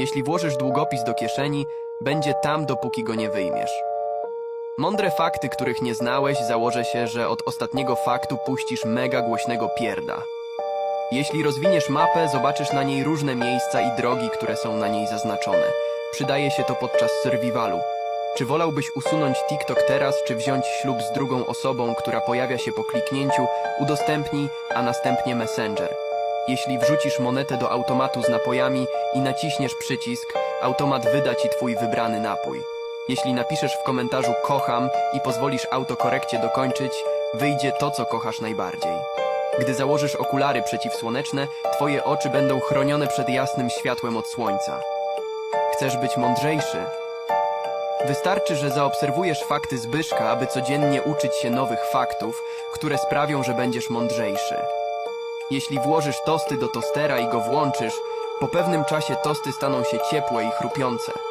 Jeśli włożysz długopis do kieszeni, będzie tam, dopóki go nie wyjmiesz. Mądre fakty, których nie znałeś, założę się, że od ostatniego faktu puścisz mega głośnego pierda. Jeśli rozwiniesz mapę, zobaczysz na niej różne miejsca i drogi, które są na niej zaznaczone. Przydaje się to podczas survivalu. Czy wolałbyś usunąć TikTok teraz, czy wziąć ślub z drugą osobą, która pojawia się po kliknięciu, udostępnij, a następnie Messenger? Jeśli wrzucisz monetę do automatu z napojami i naciśniesz przycisk, automat wyda ci twój wybrany napój. Jeśli napiszesz w komentarzu kocham i pozwolisz autokorekcie dokończyć, wyjdzie to, co kochasz najbardziej. Gdy założysz okulary przeciwsłoneczne, twoje oczy będą chronione przed jasnym światłem od słońca. Chcesz być mądrzejszy? Wystarczy, że zaobserwujesz fakty Zbyszka, aby codziennie uczyć się nowych faktów, które sprawią, że będziesz mądrzejszy. Jeśli włożysz tosty do tostera i go włączysz, po pewnym czasie tosty staną się ciepłe i chrupiące.